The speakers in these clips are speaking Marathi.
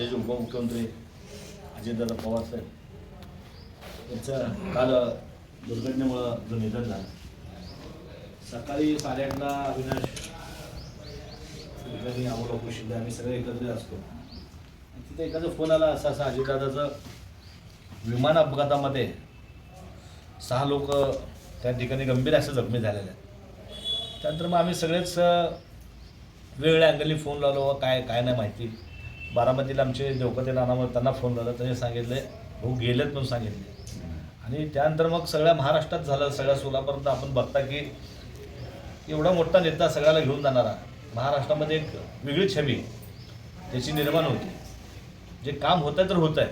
उपमुख्यमंत्री अजितदादा पवार साहेब यांचं काल दुर्घटनेमुळं जो निधन झालं. सकाळी साडेआठला अविनाश कुलकर्णी अमोल शिंदे आम्ही सगळे एकत्रित असतो. तिथे एखादा फोन आला असा असा अजितदादाचं विमान अपघातामध्ये सहा लोक त्या ठिकाणी गंभीर असं जखमी झालेले आहेत. त्यानंतर मग आम्ही सगळेच वेगळ्या अँगलनी फोन लावलो काय काय नाही माहिती. बारामतीला आमचे देवकते नानामुळे त्यांना फोन लावला त्यांनी सांगितले भाऊ गेलेत म्हणून सांगितले. आणि त्यानंतर मग सगळ्या महाराष्ट्रात झालं सगळ्या सोलापर्यंत आपण बघता की एवढा मोठा नेता सगळ्याला घेऊन जाणारा महाराष्ट्रामध्ये एक वेगळी छबी त्याची निर्माण होती. जे काम होतं तर होत आहे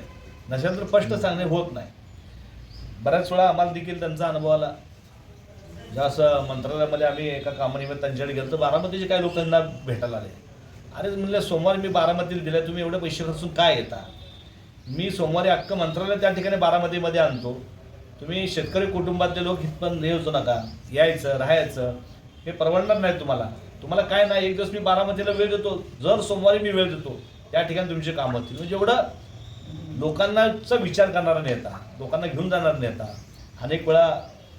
नसेल तर स्पष्ट सांगणे होत नाही. बऱ्याच वेळा आम्हाला देखील त्यांचा अनुभव आला. जेव्हा असं मंत्रालयामध्ये आम्ही एका कामानिमित्त त्यांच्याकडे गेलो तर बारामतीचे काही लोक त्यांना भेटायला आले. अरे म्हणलं सोमवारी मी बारामतीला दिलं तुम्ही एवढे पैसे खर्चून काय येता? मी सोमवारी अख्खं मंत्रालय त्या ठिकाणी बारामतीमध्ये आणतो. तुम्ही शेतकरी कुटुंबातले लोक इथपर्यंत येऊचो नका. यायचं राहायचं हे परवडणार नाही तुम्हाला. तुम्हाला काय नाही एक दिवस मी बारामतीला वेळ देतो. जर सोमवारी मी वेळ देतो त्या ठिकाणी तुमचे काम होतील. म्हणजे एवढं लोकांनाचा विचार करणारा नेता लोकांना घेऊन जाणारा नेता. अनेक वेळा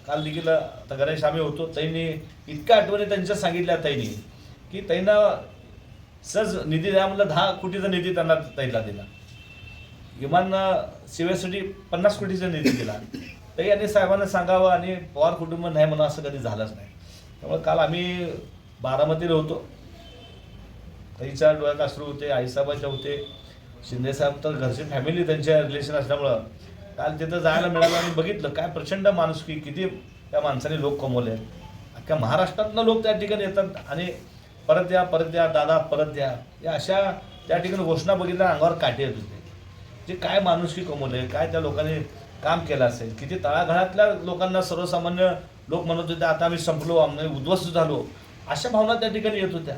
काल देखील आता गणेश आम्ही होतो त्यांनी इतक्या आठवणी त्यांच्या सांगितल्या ताईंनी की त्यांना सहज निधी द्या म्हणलं दहा कोटीचा निधी त्यांना ताईला दिला. विमान सेवेसाठी पन्नास कोटीचा निधी दिला. तरी आणि साहेबांना सांगावं आणि पवार कुटुंब नाही म्हणून असं कधी झालंच नाही. त्यामुळे काल आम्ही बारामतीला होतो. ताईच्या डोळ्यात अश्रू होते आईसाहेबाच्या होते. शिंदेसाहेब तर घरची फॅमिली त्यांच्या रिलेशन असल्यामुळं काल तिथं जायला मिळालं आणि बघितलं काय प्रचंड माणुसकी किती त्या माणसाने लोक कमवले. अख्ख्या महाराष्ट्रातनं लोक त्या ठिकाणी येतात आणि परत द्या परत द्या दादा परत द्या. या अशा त्या ठिकाणी घोषणा बघितल्या अंगावर काटे येत होते. जे काय माणुसकी कमवले काय त्या लोकांनी काम केलं असेल किती तळागाळातल्या लोकांना सर्वसामान्य लोक म्हणत होते आता आम्ही संपलो आम्ही उद्ध्वस्त झालो. अशा भावना त्या ठिकाणी येत होत्या.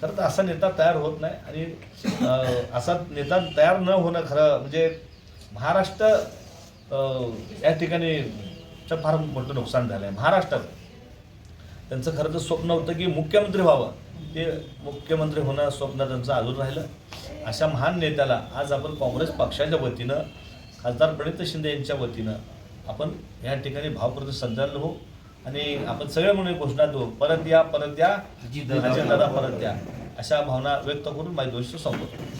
खरं तर असा नेता तयार होत नाही आणि असा नेता तयार न होणं खरं म्हणजे महाराष्ट्र या ठिकाणी फार मोठं नुकसान झालं आहे महाराष्ट्राचं त्यांचं खरं तर स्वप्न होतं की मुख्यमंत्री व्हावं. ते मुख्यमंत्री होणं स्वप्न त्यांचं अजून राहिलं. अशा महान नेत्याला आज आपण काँग्रेस पक्षाच्या वतीनं खासदार प्रणित शिंदे यांच्या वतीनं आपण या ठिकाणी भावप्रति संचालन हो आणि आपण सगळे म्हणून घोषणा देऊ परत या परत या परत या. अशा भावना व्यक्त करून माझी दोष संपवतो